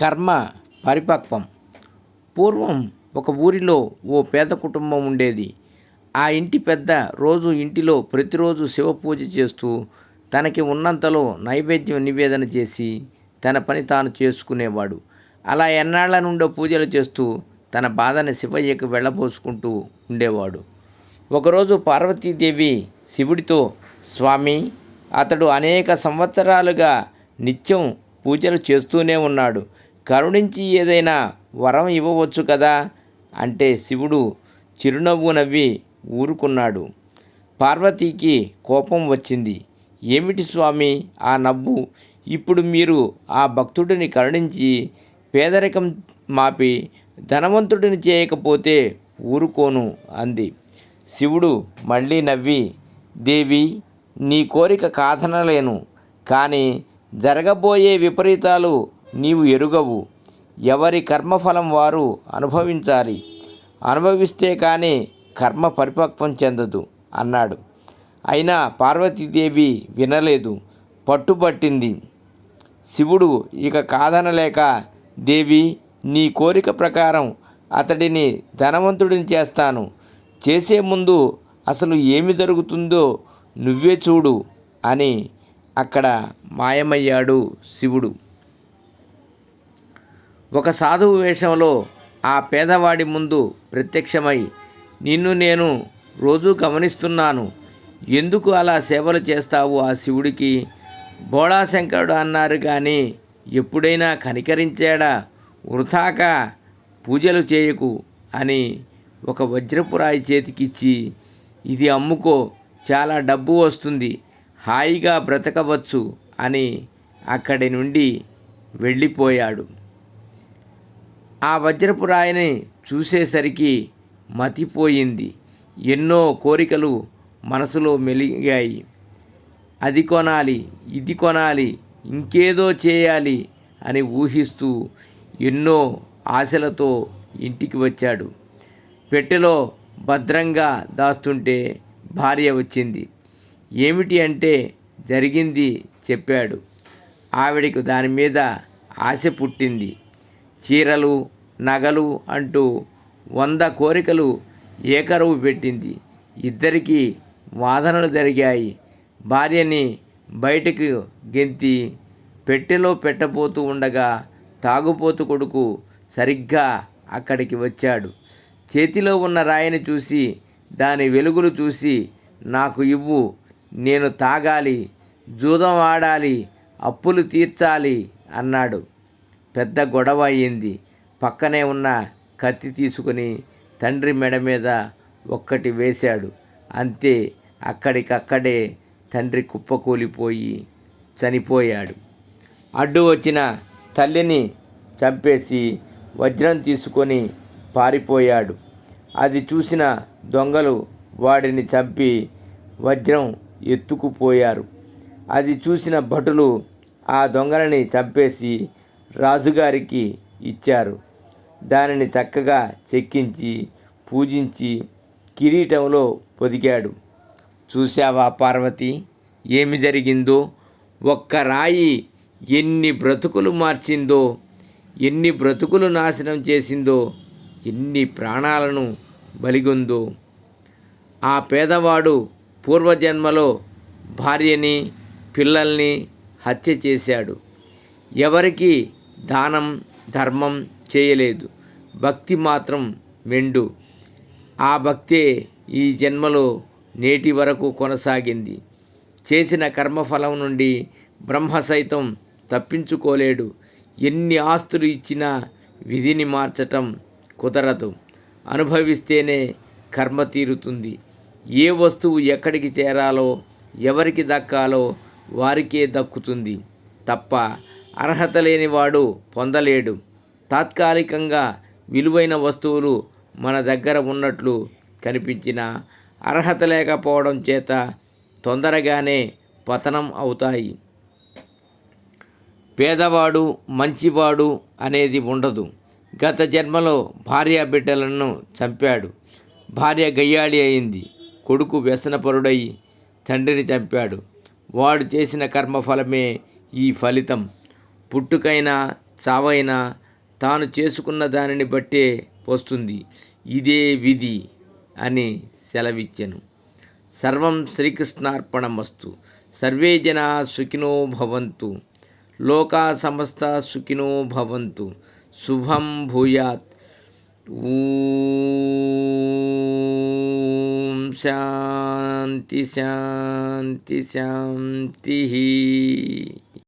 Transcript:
కర్మ పరిపక్వం. పూర్వం ఒక ఊరిలో ఓ పేద కుటుంబం ఉండేది. ఆ ఇంటి పెద్ద రోజు ఇంటిలో ప్రతిరోజు శివ పూజ చేస్తూ తనకి ఉన్నంతలో నైవేద్యం నివేదన చేసి తన పని తాను చేసుకునేవాడు. అలా ఎన్నాళ్ళ నుండో పూజలు చేస్తూ తన బాధని శివయ్యకు వెళ్ళబోసుకుంటూ ఉండేవాడు. ఒకరోజు పార్వతీదేవి శివుడితో స్వామి అతడు అనేక సంవత్సరాలుగా నిత్యం పూజలు చేస్తూనే ఉన్నాడు. కరుణించి ఏదైనా వరం ఇవ్వవచ్చు కదా? అంటే శివుడు చిరునవ్వు నవ్వి ఊరుకున్నాడు. పార్వతీకి కోపం వచ్చింది. ఏమిటి స్వామి ఆ నవ్వు? ఇప్పుడు మీరు ఆ భక్తుడిని కరుణించి పేదరికం మాపి ధనవంతుడిని చేయకపోతే ఊరుకోను అంది. శివుడు మళ్ళీ నవ్వి దేవి నీ కోరిక కాదనలేను. కానీ జరగబోయే విపరీతాలు నీవు ఎరుగవు. ఎవరి కర్మఫలం వారు అనుభవించాలి. అనుభవిస్తే కానీ కర్మ పరిపక్వం చెందదు అన్నాడు. అయినా పార్వతీదేవి వినలేదు. పట్టుబట్టింది శివుడు ఇక కాదనలేక దేవి నీ కోరిక ప్రకారం అతడిని ధనవంతుడిని చేస్తాను. చేసే ముందు అసలు ఏమి జరుగుతుందో నువ్వే చూడు అని అక్కడ మాయమయ్యాడు శివుడు. ఒక సాధువు వేషంలో ఆ పేదవాడి ముందు ప్రత్యక్షమై నిన్ను నేను రోజూ గమనిస్తున్నాను. ఎందుకు అలా సేవలు చేస్తావు ఆ శివుడికి? బోళాశంకరుడు అన్నారు కానీ ఎప్పుడైనా కనికరించాడా? వృథాక పూజలు చేయకు అని ఒక వజ్రపురాయి చేతికిచ్చి ఇది అమ్ముకో చాలా డబ్బు వస్తుంది హాయిగా బ్రతకవచ్చు అని అక్కడి నుండి వెళ్ళిపోయాడు. ఆ వజ్రపు రాయిని చూసేసరికి మతిపోయింది. ఎన్నో కోరికలు మనసులో మెలిగాయి. అది కొనాలి ఇది కొనాలి ఇంకేదో చేయాలి అని ఊహిస్తూ ఎన్నో ఆశలతో ఇంటికి వచ్చాడు. పెట్టెలో భద్రంగా దాస్తుంటే భార్య వచ్చింది. ఏమిటి అంటే జరిగింది చెప్పాడు. ఆవిడకు దాని మీద ఆశ పుట్టింది. చీరలు నగలు అంటూ వంద కోరికలు ఏకరువు పెట్టింది. ఇద్దరికీ వాదనలు జరిగాయి. భార్యని బయటకు గెంతి పెట్టెలో పెట్టబోతూ ఉండగా తాగుపోతు కొడుకు సరిగ్గా అక్కడికి వచ్చాడు. చేతిలో ఉన్న రాయిని చూసి దాని వెలుగులు చూసి నాకు ఇవ్వు నేను తాగాలి జూదం ఆడాలి అప్పులు తీర్చాలి అన్నాడు. పెద్ద గొడవ అయ్యింది. పక్కనే ఉన్న కత్తి తీసుకుని తండ్రి మెడ మీద ఒక్కటి వేశాడు. అంతే అక్కడికక్కడే తండ్రి కుప్పకూలిపోయి చనిపోయాడు. అడ్డు వచ్చిన తల్లిని చంపేసి వజ్రం తీసుకొని పారిపోయాడు. అది చూసిన దొంగలు వాడిని చంపి వజ్రం ఎత్తుకుపోయారు. అది చూసిన భటులు ఆ దొంగలని చంపేసి రాజుగారికి ఇచ్చారు. దానిని చక్కగా చెక్కించి పూజించి కిరీటంలో పొదిగాడు. చూశావా పార్వతి? ఏమి జరిగిందో? ఒక్క రాయి ఎన్ని బ్రతుకులు మార్చిందో? ఎన్ని బ్రతుకులు నాశనం చేసిందో? ఎన్ని ప్రాణాలను బలిగొందో? ఆ పేదవాడు పూర్వజన్మలో భార్యని పిల్లల్ని హత్య చేశాడు. ఎవరికి దానం ధర్మం చేయలేదు. భక్తి మాత్రం మెండు. ఆ భక్తే ఈ జన్మలో నేటి వరకు కొనసాగింది. చేసిన కర్మఫలం నుండి బ్రహ్మ సైతం తప్పించుకోలేడు. ఎన్ని ఆస్తులు ఇచ్చినా విధిని మార్చటం కుదరదు. అనుభవిస్తేనే కర్మ తీరుతుంది. ఏ వస్తువు ఎక్కడికి చేరాలో ఎవరికి దక్కాలో వారికే దక్కుతుంది తప్ప అర్హత లేనివాడు పొందలేడు. తాత్కాలికంగా విలువైన వస్తువులు మన దగ్గర ఉన్నట్లు కనిపించిన అర్హత లేకపోవడం చేత తొందరగానే పతనం అవుతాయి. పేదవాడు మంచివాడు అనేది ఉండదు. గత జన్మలో భార్య బిడ్డలను చంపాడు. భార్య గయ్యాళి అయింది. కొడుకు వ్యసనపరుడై తండ్రిని చంపాడు. వాడు చేసిన కర్మఫలమే ఈ ఫలితం. పుట్టుకైనా చావైనా తాను చేసుకున్న దానిని బట్టే వస్తుంది ఇదే విధి అని సెలవిచ్చెను. సర్వం శ్రీకృష్ణార్పణమస్తు. సర్వే జనా సుఖినో భవంతు. లోకా సమస్త సుఖినో భవంతు. శుభం భూయాత్. ఊం శాంతి శాంతి శాంతి.